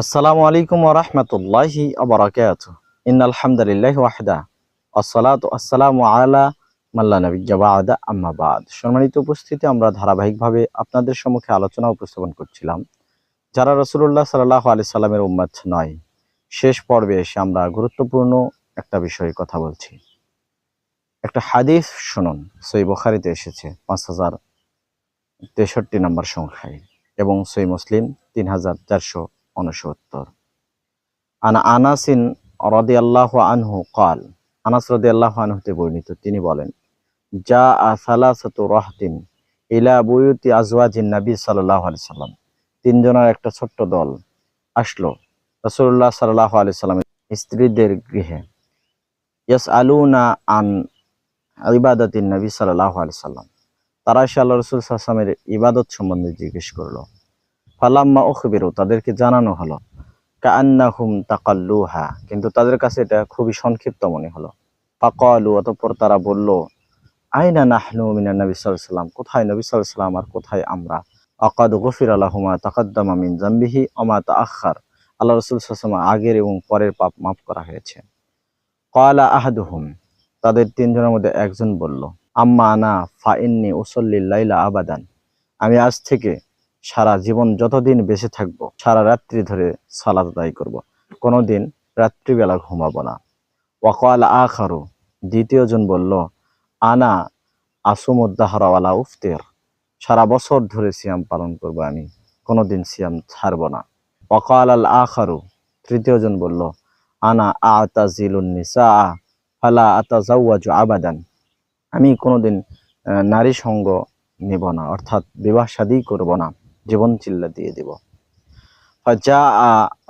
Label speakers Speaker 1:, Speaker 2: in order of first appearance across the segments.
Speaker 1: আসসালামু আলাইকুম ওরহমতুল্লাহি আবরাকাত ইন আলহামদুলিল্লাহ ওয়াহদা। আসসালাতু আসসালামু আলা মাল্লা নবিজ্জা বাদা। আম্মা বাদ। সম্মানিত উপস্থিতি আমরা ধারাবাহিকভাবে আপনাদের সম্মুখে আলোচনা উপস্থাপন করছিলাম, যারা রসুল্লাহ সাল্লাহ আলি সাল্লামের উম্মাদ নয়। শেষ পর্বে এসে আমরা গুরুত্বপূর্ণ একটা বিষয়ে কথা বলছি। একটা হাদিস শুনুন, সই বখারিতে এসেছে, পাঁচ হাজার তেষট্টি নম্বর সংখ্যায়, এবং সই মুসলিম তিন হাজার চারশো উনসত্তর আনা আনাসিন রদিয়াল্লাহ আনহু কাল, আনাস রদিয়াল্লাহ আনহুতে বর্ণিত, তিনি বলেন যা আসালাসাতু রহতিন ইলা বুয়ুতি আজওয়াজিন নবী সাল্লাহ আলি সাল্লাম। তিনজনের একটা ছোট্ট দল আসলো রসুল্লাহ সাল্লাহ আলি সাল্লামের স্ত্রীদের গৃহে। ইয়াস আলুনা আন ইবাদতিন নবী সাল্লাহ আলি সাল্লাম। তারা এসে আল্লাহ রসুল সাল্লামের ইবাদত সম্বন্ধে জিজ্ঞেস করল। ফালাম্মা ওখবিরু তাদেরকে জানানো হলো। কান্নাহুম তাকাল্লুহা, কিন্তু তাদের কাছে এটা খুবই সংক্ষিপ্ত মনে হলো। ফাকালু, অতঃপর তারা বলল, আইনা নাহনু মিনা নবী সাল্লাম কোথায় নবী সাল্লাম আর কোথায় আমরা? আকাদ গফির আলাহুমা তাকাদ্দামা মিন জাম্বিহি অমা তা আখার আল্লাহ রসুল সাল্লাম আগের এবং পরের পাপ মাফ করা হয়েছে। কয়লা আহাদুহুম, তাদের তিনজনের মধ্যে একজন বলল, আম্মা আনা, ফা ইন্নি উসল্লিল্লাইলা আবাদান। আমি আজ থেকে সারা জীবন যতদিন বেঁচে থাকব, সারা রাত্রি ধরে সালাদ আদায় করব। কোনোদিন রাত্রিবেলা ঘুমাবো না। ওয়াকাল আখারু, দ্বিতীয় জন বলল, আনা আসুমুদ্দাহরাওয়ালা উফতের। সারা বছর ধরে সিয়াম পালন করব আমি, কোনোদিন সিয়াম ছাড়ব না। ওয়াকাল আল আখারু, তৃতীয় জন বলল, আনা আতাজিলুন নিসা ফালা আতাজাওয়াজু আবাদান। আমি কোনোদিন নারী সঙ্গ নেব না, অর্থাৎ বিবাহ শাদী করব না। জীবন চিল্লা দিয়ে দিব। যা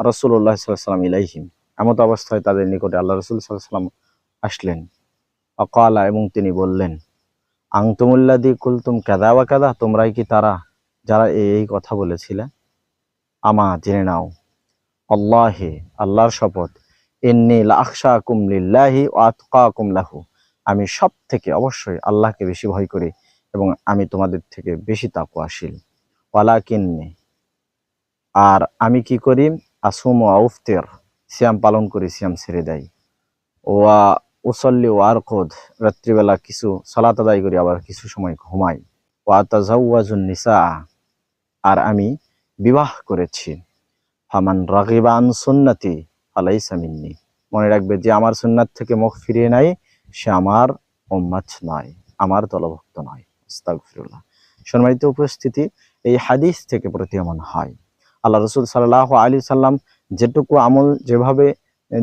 Speaker 1: রসুল্লাহ সাল্লাম ইলাইহিম। এমত অবস্থায় তাদের নিকটে আল্লাহ রসুল সাল্লাম আসলেন। অকালা এবং তিনি বললেন আংতুমুল্লাদি কুলতুম কাদা বা কাদা তোমরাই কি তারা যারা এই কথা বলেছিলে? আমা, জেনে নাও। আল্লাহে, আল্লাহর শপথ। ইন্নি লাখশা কুমলিল্লাহি আতকা কুমলাহু আমি সব থেকে অবশ্যই আল্লাহকে বেশি ভয় করি এবং আমি তোমাদের থেকে বেশি তাকুয়াশীল। ওয়ালাকিন্নি। আর আমি কি করি? আসুম আউফতের শ্যাম পালন করি শ্যাম ছেড়ে দেয় ওয়া উসল্লি ও আর কোদ রাত্রিবেলা কিছু সালাত আদায় করি, আবার কিছু সময় ঘুমাই। ওয়া তাজাউয়াজুন নিসা আর আমি বিবাহ করেছি। ফামান রাগিবা আন সুন্নতি ফালাইসা মিন্নি। মনে রাখবে যে আমার সুন্নাত থেকে মুখ ফিরিয়ে নাই, সে আমার উম্মাত নয়, আমার দলভক্ত নয়। আস্তাগফিরুল্লাহ। সম্মানিত উপস্থিতি, এই হাদিস থেকে প্রতীয়মান হয়। আল্লাহ রসুল সাল্লাহ আলী সাল্লাম যেটুকু আমল যেভাবে,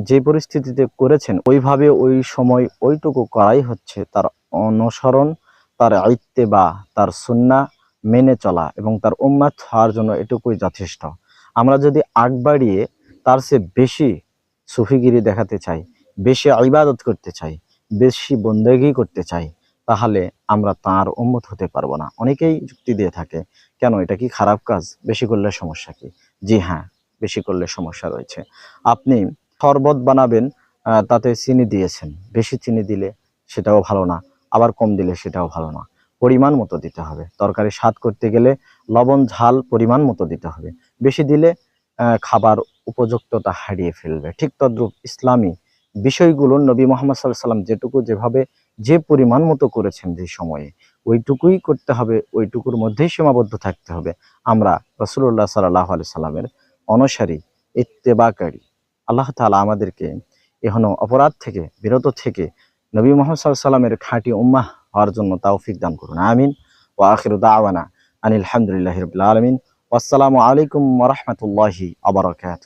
Speaker 1: যে পরিস্থিতিতে করেছেন, ওইভাবে ওই সময় ওইটুকু করাই হচ্ছে তার অনুসরণ, তার আইত্তে বা তার সুন্না মেনে চলা এবং তার উম্মাত হওয়ার জন্য এটুকুই যথেষ্ট। আমরা যদি আগ বাড়িয়ে তার সে বেশি সুফিগিরি দেখাতে চাই, বেশি ইবাদত করতে চাই, বেশি বন্দেগি করতে চাই তাহলে আমরা তার উম্মত হতে পারব না। অনেকেই যুক্তি দিয়ে থাকে, কেন, এটা কি খারাপ কাজ? বেশি করলে সমস্যা কি? জি হ্যাঁ বেশি করলে সমস্যা রয়েছে। আপনি শরবত বানাবেন তাতে চিনি দিয়েছেন। বেশি চিনি দিলে সেটাও ভালো না, আবার কম দিলে সেটাও ভালো না। পরিমাণ মতো দিতে হবে। তরকারি স্বাদ করতে গেলে লবণ, ঝাল পরিমাণ মতো দিতে হবে। বেশি দিলে খাবার উপযুক্ততা হারিয়ে ফেলবে। ঠিক তদ্রূপ ইসলামী বিষয়গুলো নবী মোহাম্মদ সাল্লাহ সাল্লাম যেটুকু যেভাবে যে পরিমাণ মতো করেছেন যে সময়ে, ওইটুকুই করতে হবে, ওইটুকুর মধ্যেই সীমাবদ্ধ থাকতে হবে। আমরা রসুল্লাহ সাল্লাহ আলি সাল্লামের অনুসারী, ইত্তেবাকারী। আল্লাহ তালা আমাদেরকে এখনও অপরাধ থেকে, বিরত থেকে নবী মোহাম্মদ সাল্লামের খাঁটি উম্মাহ হওয়ার জন্য তাওফিক দান করুন। আমিন। ও আখির দাওয়ানা আনিল আলহামদুলিল্লাহ রবিল আলমিন। আসসালামু আলাইকুম রহমতুল্লাহি আবরকাত